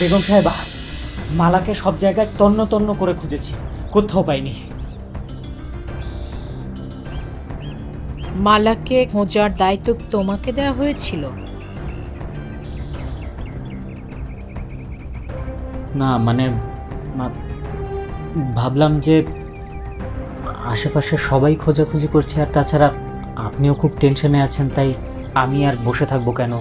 বেগম সাহেবা মালাকে সব জায়গায় তন্ন তন্ন করে খুঁজেছি। কোথাও পাইনি। মালাকে খোঁজার দায়িত্ব তোমাকে দেওয়া হয়েছিল? না মানে মা- ভাবলাম যে আশেপাশে সবাই খোঁজাখুঁজি করছে আর তাছাড়া আপনিও খুব টেনশনে আছেন তাই আমি আর বসে থাকব কেন?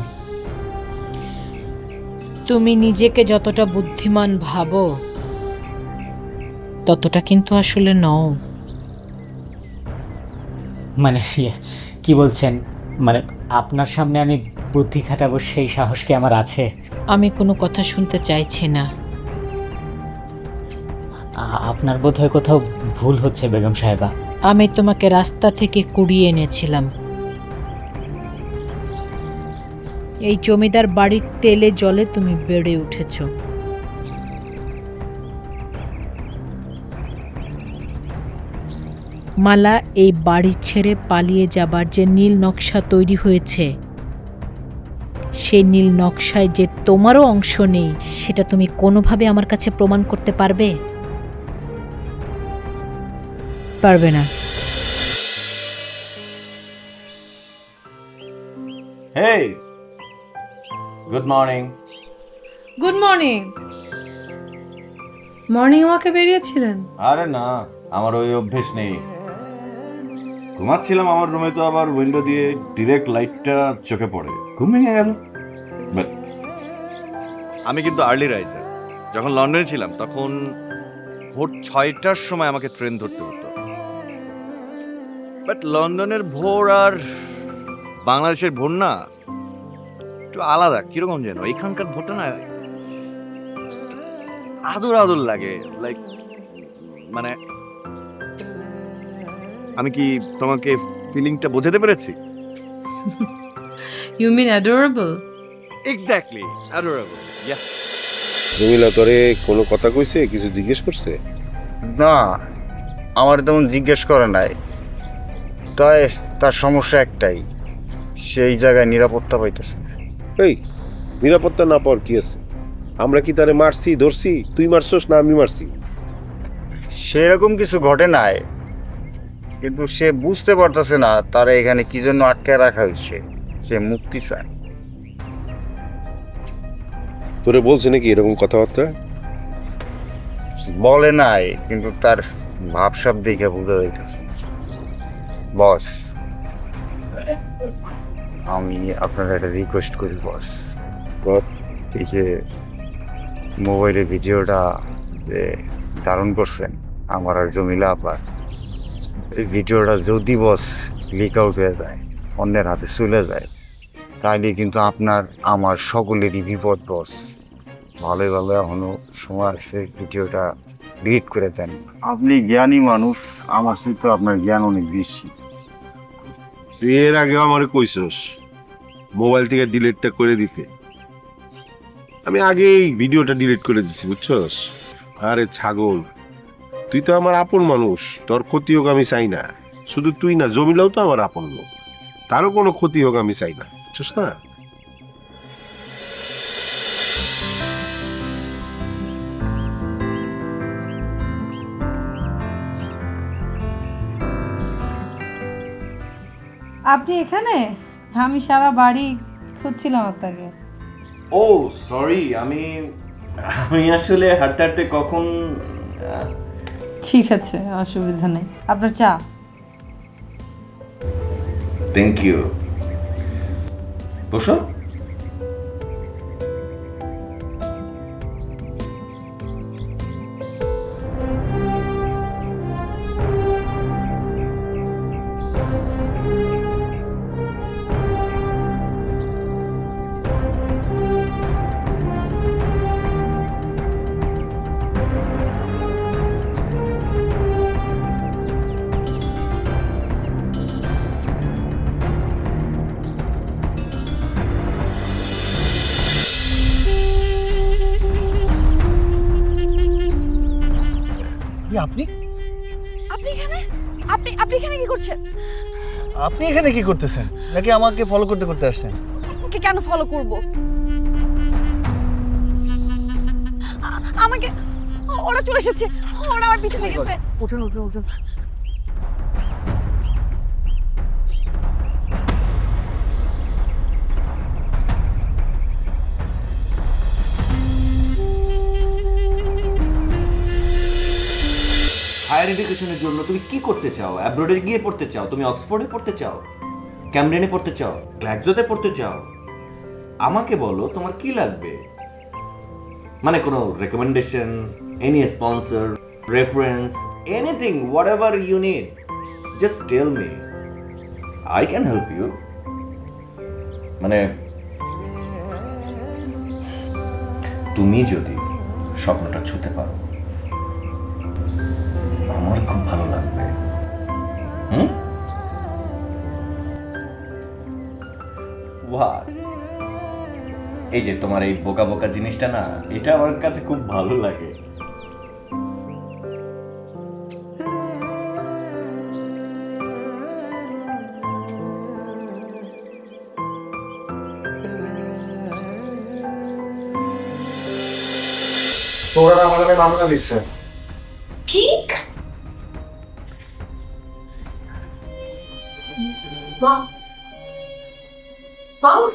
তুমি নিজেকে যতটা বুদ্ধিমান ভাবো ততটা কিন্তু আসলে নও। মানে ইয়ে, কি বলছেন? মানে আপনার সামনে আমি বুদ্ধি খাটাবো সেই সাহস কি আমার আছে? আমি কোনো কথা শুনতে চাইছি না। আ- আপনার বোধহয় কোথাও ভুল হচ্ছে বেগম সাহেবা। আমি তোমাকে রাস্তা থেকে কুড়িয়ে এনেছিলাম। এই জমিদার বাড়ির তেলে জলে তুমি বেড়ে উঠেছ। মালা, এই বাড়ি ছেড়ে পালিয়ে যাবার যে নীল নকশা তৈরি হয়েছে, সেই নীল নকশায় যে তোমারও অংশ নেই, সেটা তুমি কোনোভাবে আমার কাছে প্রমাণ করতে পারবে? পারবে না। Hey good morning good morning morning ওয়াকে বেরিয়েছিলেন? আরে না আমার ওই অভ্যেস নেই। ঘুমাচ্ছিলাম আমার রুমে তো আবার উইন্ডো দিয়ে ডিরেক্ট লাইটটা চোখে পড়ে। ঘুম ভেঙে গেল আমি কিন্তু আর্লি রাইজার যখন লন্ডনে ছিলাম তখন ভোর ছয়টার সময় আমাকে ট্রেন ধরতে হতো। বাট লন্ডনের ভোর আর বাংলাদেশের ভোর না একটু আলাদা কীরকম যেন? এখানকার ভোটটা না আদর আদর লাগে লাইক মানে আমি কি তোমাকে ফিলিংটা বোঝাতে পেরেছি? You mean adorable exactly adorable yes Jamila তোরে কোনো কথা কইছে কিছু জিজ্ঞেস করছে? না আমার তেমন জিজ্ঞেস করে নাই। তাই তার সমস্যা একটাই সেই জায়গায় নিরাপত্তা পাইতেছে। এই নিরাপত্তা না পাওয়ার কি আছে? আমরা কি তারে মারছি ধরছি? তুই মারছস না আমি মারছি? সেরকম কিছু ঘটে নাই। কিন্তু সে বুঝতে পারতেছে না তারা এখানে কি জন্য আটকে রাখা হয়েছে। সে মুক্তি চায়। তোরে বলছে নাকি এরকম কথাবার্তা? বলে নাই কিন্তু তার ভাবসাব দেখে বোঝা যাইতেছে। বস। আমি আপনার একটা রিকোয়েস্ট করি বস। এই যে মোবাইলে ভিডিওটা ধারণ করছেন আমার আর জমিলা আপার এই ভিডিওটা যদি বস লিক আউট হয়ে যায় অন্যের হাতে চলে যায় তাইলে কিন্তু আপনার আমার সকলেরই বিপদ বস ভালোই ভালো এখনও সময় আছে ভিডিওটা ডিলিট করে দেন। আপনি জ্ঞানী মানুষ আমার তো আপনার জ্ঞান অনেক বেশি। তুই এর আগেও আমার কইছস, মোবাইল থেকে ডিলিটটা করে দিতে। আমি আগেই ভিডিওটা ডিলিট করে দিছি, বুঝছস? আরে ছাগল, তুই তো আমার আপন মানুষ, তোর ক্ষতি হোক আমি চাই না। শুধু তুই না, জমিলাও তো আমার আপন লোক। তারও কোনো ক্ষতি হোক আমি চাই না, বুঝছস না? আপনি এখানে? আমি সারা বাড়ি খুঁজছিলাম আপনাকে। ও সরি আমি আমি আসলে হাঁটতে হাঁটতে কখন ঠিক আছে অসুবিধা নেই। আপনার চা? থ্যাংক ইউ বসো। আপনি এখানে কি করতেছেন? নাকি আমাকে ফলো করতে করতে আসছেন? ওকে কেন ফলো করব? আমাকে ওরা চলে এসেছে। ওরা আমার পিছনে গেছে ওঠেন ওঠেন উঠুন। হায়ার জন্য তুমি কি করতে চাও? অ্যাব্রোডে গিয়ে পড়তে চাও? তুমি অক্সফোর্ডে পড়তে চাও? ক্যামব্রেনে পড়তে চাও? গ্ল্যাক্সোতে পড়তে চাও? আমাকে বলো, তোমার কি লাগবে? মানে কোনো recommendation any sponsor reference anything whatever you need just tell me I can help you মানে তুমি যদি স্বপ্নটা ছুতে পারো। আমার খুব ভালো লাগবে। হুম? এই যে তোমার এই বোকা বোকা জিনিসটা না এটা আমার কাছে খুব ভালো লাগে। তোরা আমার নামে মামলা দিচ্ছে। কি?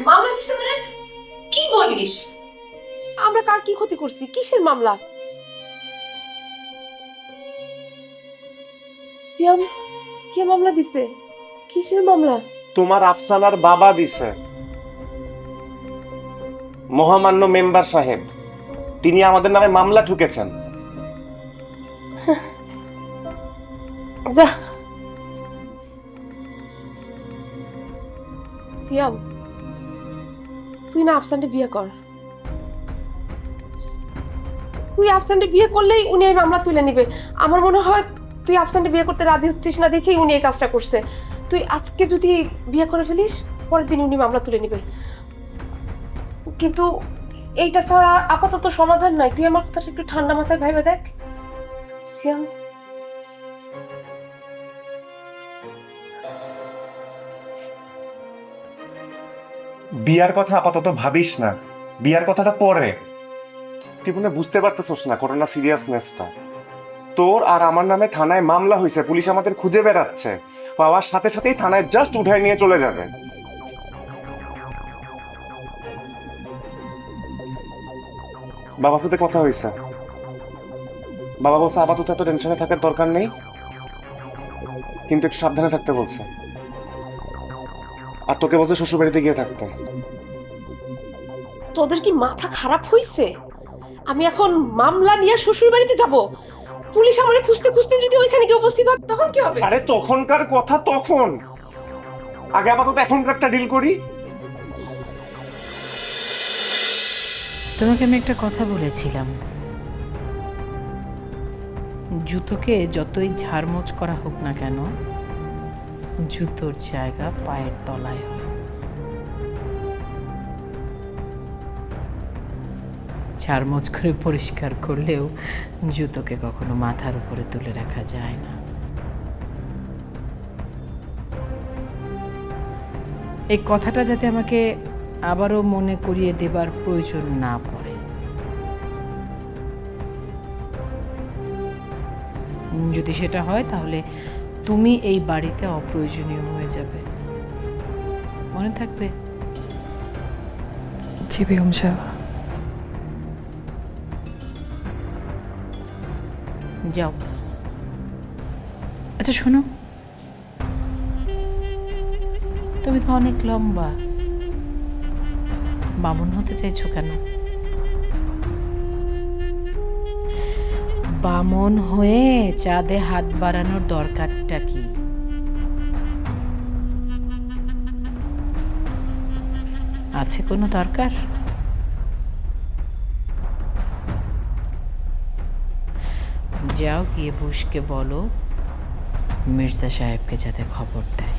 মামলা দিছে মানে? কি বলিস? আমরা কার কি ক্ষতি করছি? কিসের মামলা? সিয়াম কে মামলা দিছে? কিসের মামলা? তোমার আফসানার বাবা দিছে। মহামান্য মেম্বার সাহেব তিনি আমাদের নামে মামলা ঠুকেছেন। যা সিয়াম তুই না আফসানকে বিয়ে কর। তুই আফসানকে বিয়ে করলেই উনি এই মামলা তুলে নিবে। আমার মনে হয় তুই আফসানকে বিয়ে করতে রাজি হচ্ছিস না দেখেই উনি এই কাজটা করছে। তুই আজকে যদি বিয়ে করে ফেলিস, পরের দিন উনি মামলা তুলে নিবে। কিন্তু এইটা ছাড়া আপাতত সমাধান নাই। তুই আমার কথাটা একটু ঠান্ডা মাথায় ভাইবে দেখ। সিয়াম। বিয়ার কথা আপাতত ভাবিস না। বিয়ার কথাটা পরে। তুই মনে বুঝতে পারতেছস না করোনা সিরিয়াসনেসটা। তোর আর আমার নামে থানায় মামলা হয়েছে পুলিশ আমাদের খুঁজে বেড়াচ্ছে। পাওয়ার সাথে সাথেই থানায় জাস্ট উঠায় নিয়ে চলে যাবে। বাবার সাথে কথা হয়েছে বাবা বলছে আপাতত এত টেনশনে থাকার দরকার নেই। কিন্তু একটু সাবধানে থাকতে বলছে। আর তোকে বলছে শ্বশুর বাড়িতে গিয়ে থাকতে। তোদের কি মাথা খারাপ হইছে? আমি এখন মামলা নিয়ে শ্বশুর বাড়িতে যাব। পুলিশ আমারে খুঁজতে খুঁজতে যদি ওইখানে গিয়ে উপস্থিত হয় তখন কি হবে? আরে তখনকার কথা তখন। আগে আপাতত এখনকারটা ডিল করি। তোমাকে আমি একটা কথা বলেছিলাম। জুতোকে যতই ঝাড়মোচ করা হোক না কেন জুতোর জায়গা পায়ের তলায় হয়। ঝাড়মোচ করে পরিষ্কার করলেও জুতোকে কখনো মাথার উপরে তুলে রাখা যায় না। এই কথাটা যাতে আমাকে আবারও মনে করিয়ে দেবার প্রয়োজন না পড়ে। যদি সেটা হয়, তাহলে তুমি এই বাড়িতে অপ্রয়োজনীয় হয়ে যাবে। মনে থাকবে? জি বেগম সাহেব। যাও। আচ্ছা শোনো। তুমি তো অনেক লম্বা। বামন হতে চাইছো কেন? বামন হয়ে চাঁদে হাত বাড়ানোর দরকারটা কি? আছে কোনো দরকার? যাও গিয়ে বুশকে বলো মির্জা সাহেবকে যাতে খবর দেয়।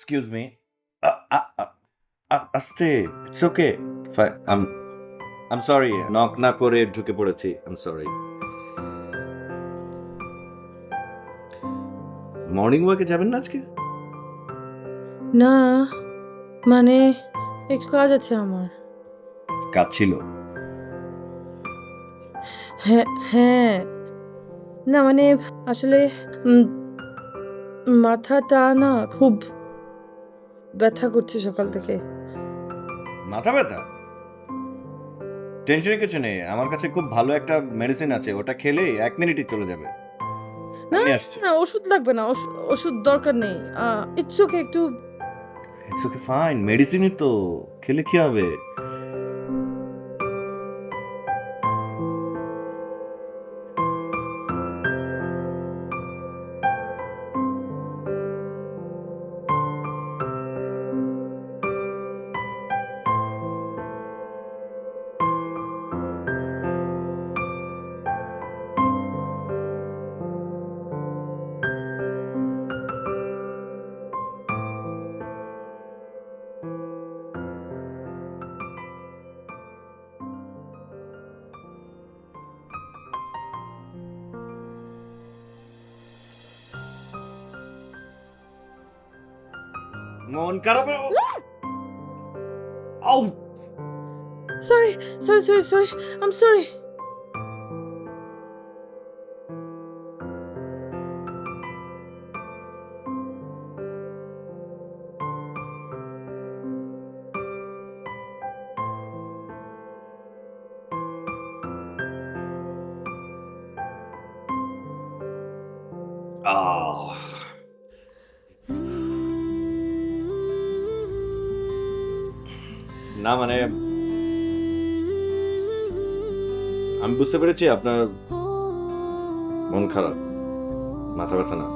এক্সকিউজ মি আস্তে it's okay um um sorry knock না করে ঢুকে পড়েছি আম সরি মর্নিং ওয়াকে যাবেন না আজকে? না মানে একটু কাজ আছে আমার। কাজ ছিল। হ্যাঁ হ্যাঁ। না মানে আসলে মাথাটা না খুব ব্যথা করছে সকাল থেকে। মাথা ব্যথা? টেনশনের কিছু নেই। আমার কাছে খুব ভালো একটা মেডিসিন আছে। ওটা খেলে এক মিনিটই চলে যাবে। না না ওষুধ লাগবে না। ওষুধ- ওষুধ দরকার নেই। ইটস ওকে একটু ইটস ওকে ফাইন মেডিসিনই তো। খেলে কি হবে? মন খারাপ ow sorry sorry sorry sorry um sorry ah না মানে আমি বুঝতে পেরেছি আপনার মন খারাপ মাথা ব্যথা না।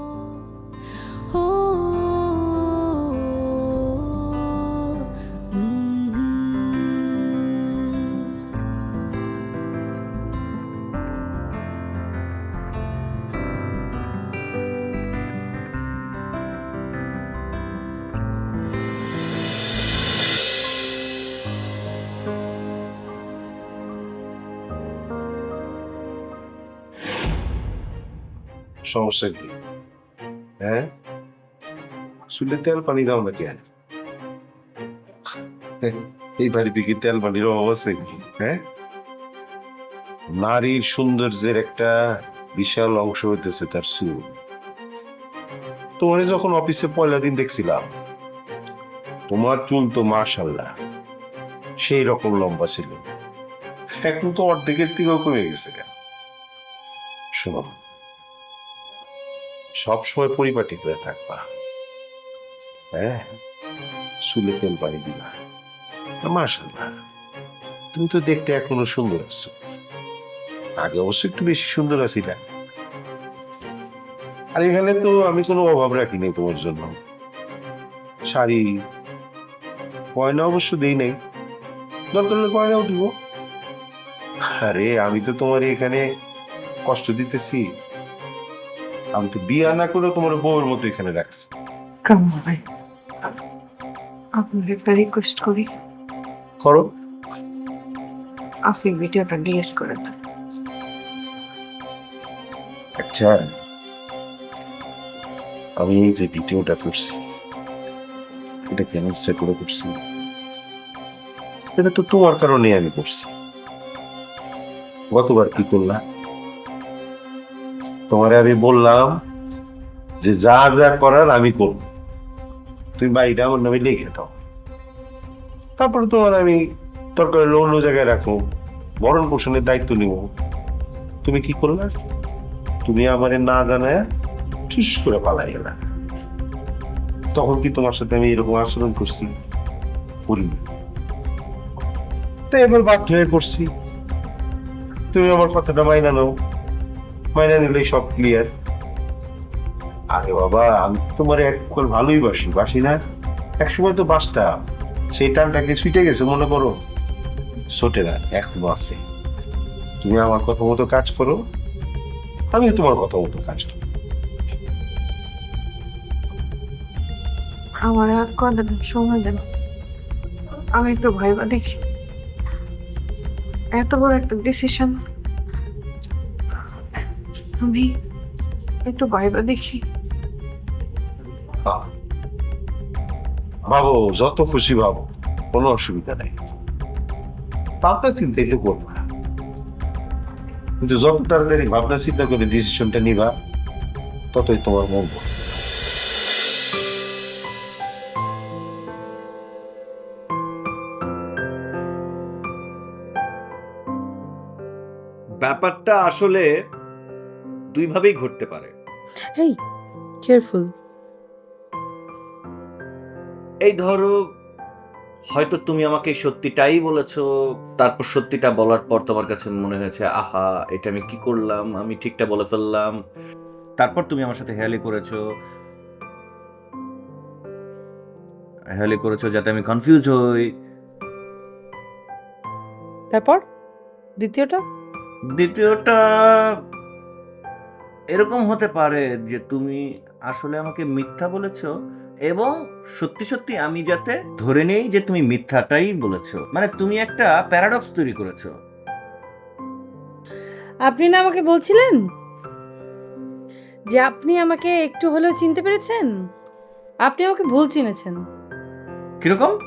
সমস্যা কি? হ্যাঁ? হ্যাঁ? নারীর সৌন্দর্যের একটা বিশাল অংশ হইতেছে তার চুল। তোমার যখন অফিসে পয়লা দিন দেখছিলাম, তোমার চুল তো মার্শাল্লাহ সেই রকম লম্বা ছিল। এখন তো অর্ধেকের থেকেও কমে গেছে। শোনো সবসময় পরিপাটি করে থাকবা। হ্যাঁ? চুলে তেল পানি দিবা। মার্শাল্লাহ তুমি তো দেখতে এখনও সুন্দর আছো। আগে অবশ্য একটু বেশি সুন্দর আছি না আর এখানে তো আমি কোনো অভাব রাখি নাই তোমার জন্য। শাড়ি, গয়না অবশ্য দেই নাই। দরকার হলে গয়নাও দিব। আরে, আমি তো তোমার এখানে কষ্ট দিতেছি। আমি তো বিয়া না করে তোমার বউয়ের মতো এখানে রাখছি। কামাই আপনার একটা রিকোয়েস্ট করি। করো। আপনি ভিডিওটা ডিলিট করে দেন। আচ্ছা আমি এই যে ভিডিওটা করছি এটা কেন ইচ্ছা করে করছি? এটা তো তোমার কারণে আমি করছি। গতবার কি করলাম তোমারে আমি বললাম যে যা যা করার আমি করব। তুমি বাড়িটা আমার নামে লিখে দাও। তারপরে তোমার আমি দরকার হলে অন্য জায়গায় রাখো ভরণ পোষণের দায়িত্ব নিব। তুমি কি করলে? তুমি আমারে না জানায় ঠুস করে পালাই গেলা। তখন কি তোমার সাথে আমি এরকম আচরণ করছি? করিনি তাই এবার বাধ্য হয়ে করছি। তুমি আমার কথাটা মাইনা নাও। মাইনা নিলেই সব ক্লিয়ার আরে বাবা, আমি তোমার এক কল ভালোই বাসি বাসি না? একসময় তো বাসতাম। সেই টানটাকে ছুটে গেছে, মনে করো। ছোটে না এখনও আছে তুমি আমার কথা মতো কাজ করো আমি তোমার কথা মতো কাজ করব আমার আর কদিন সময় দেন আমি একটু ভাইবা দেখি। এত বড় একটা ডিসিশন আমি একটু ভাইবা দেখি। ভাবো যত খুশি ভাবো কোনো অসুবিধা নেই। তাতে চিন্তা একটু করব না। কিন্তু যত তাড়াতাড়ি ভাবনা চিন্তা করে ডিসিশনটা নিবা ততই তোমার মঙ্গল ব্যাপারটা আসলে দুইভাবেই ঘটতে পারে। হেই কেয়ারফুল এই ধরো হয়তো তুমি আমাকে সত্যিটাই বলেছ তারপর সত্যিটা বলার পর তোমার কাছে মনে হয়েছে আহা এটা আমি কি করলাম? আমি ঠিকটা বলে ফেললাম। তারপর তুমি আমার সাথে হেয়ালি করেছ। হেয়ালি করেছ যাতে আমি কনফিউজ হই। তারপর? দ্বিতীয়টা? দ্বিতীয়টা এরকম হতে পারে যে তুমি আসলে আমাকে মিথ্যা বলেছ এবং সত্যি সত্যি আমি যাতে ধরে নেই যে তুমি মিথ্যাটাই বলেছ। মানে তুমি একটা প্যারাডক্স তৈরি করেছ। আপনি না আমাকে বলছিলেন যে আপনি আমাকে একটু হলেও চিনতে পেরেছেন? আপনি আমাকে ভুল চিনেছেন। কীরকম?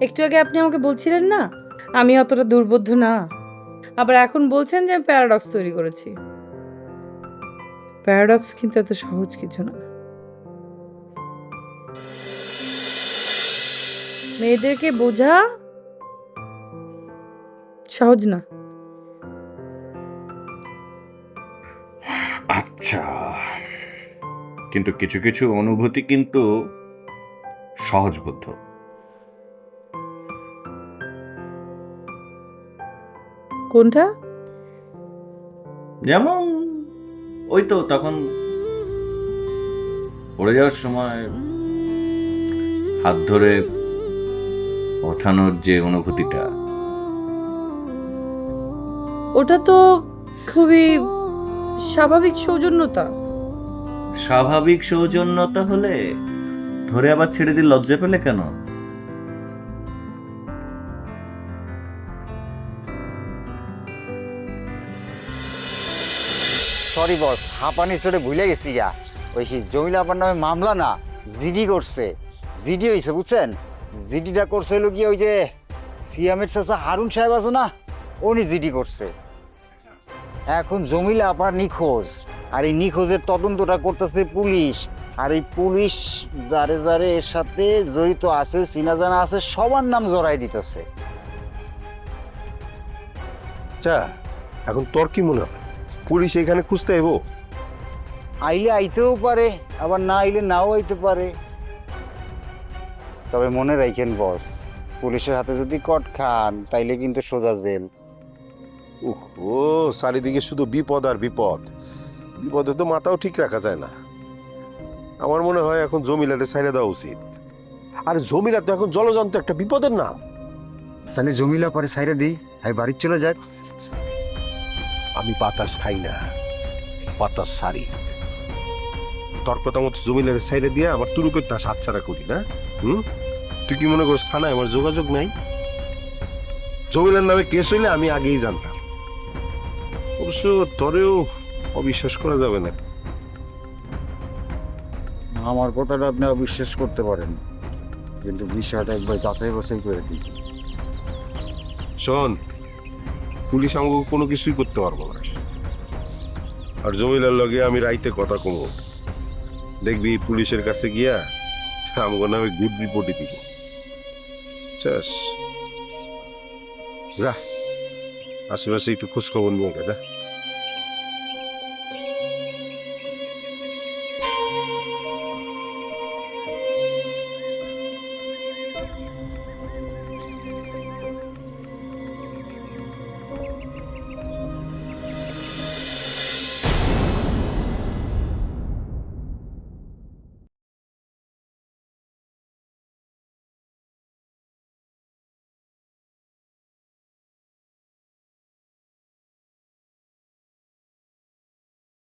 একটু আগে আপনি আমাকে বলছিলেন না আমি অতটা দুর্বোধ্য না। আবার এখন বলছেন যে আমি প্যারাডক্স তৈরি করেছি। প্যারাডক্স কিন্তু এত সহজ কিছু না। মেয়েদেরকে বোঝা সহজ না। আচ্ছা কিন্তু কিছু কিছু অনুভূতি কিন্তু সহজবোধ্য। কোনটা? যেমন ওই তো তখন পড়ে যাওয়ার সময় হাত ধরে ওঠানোর যে অনুভূতিটা। ওটা তো খুবই স্বাভাবিক সৌজন্যতা। স্বাভাবিক সৌজন্যতা হলে ধরে আবার ছেড়ে দিয়ে লজ্জা পেলে কেন? সরি বস হাঁপানি চড়ে ভুলে গেছি গা। ওই জমিলা আপার নামে মামলা না, জিডি করছে। জিডি হয়েছে বুঝছেন? জিডিটা করছে হলো কি ওই যে সিয়ামের চাষা হারুন সাহেব আছে না, উনি জিডি করছে। এখন জমিলা আপার নিখোঁজ, আর এই নিখোঁজের তদন্তটা করতেছে পুলিশ। আর এই পুলিশ যারে যারে এর সাথে জড়িত আছে, চিনা জানা আছে, সবার নাম জড়াই দিতেছে। এখন তোর কি মনে হয়? পুলিশ এখানে খুঁজতে এবো? আইলে আইতেও পারে আবার না আইলে নাও আইতে পারে। তবে মনে রাখেন বস পুলিশের হাতে যদি কট খান তাইলে কিন্তু সোজা জেল। উহ ও চারিদিকে শুধু বিপদ আর বিপদ। বিপদে তো মাথাও ঠিক রাখা যায় না। আমার মনে হয় এখন জমিলাটে ছাইড়ে দেওয়া উচিত। আর জমিলা তো এখন জলজন্ত একটা বিপদের নাম। তাহলে জমিলা পরে সাইরে দিই হাই বাড়ির চলে যাক। আমি বাতাস খাই না। বাতাস সারি। তোর কথা মতো জমিলার সাইডে দিয়ে আমার তুরুকের তা হাতছাড়া করি না হুম? তুই কি মনে করিস থানায় আমার যোগাযোগ নাই? জমিলার নামে কেস হইলে আমি আগেই জানতাম। অবশ্য তোরেও অবিশ্বাস করা যাবে না। আমার কথাটা আপনি অবিশ্বাস করতে পারেন কিন্তু বিষয়টা একবার যাচাই বাছাই করে দিই শোন পুলিশ আমাকে কোনো কিছুই করতে পারব না। আর জমিলার লগে আমি রাইতে কথা কমো। দেখবি পুলিশের কাছে গিয়া আমাকে নামে গুড রিপোর্টই দিব। চাস যা, আশেপাশে একটু খোঁজখবর নিয়ে গেছে যা।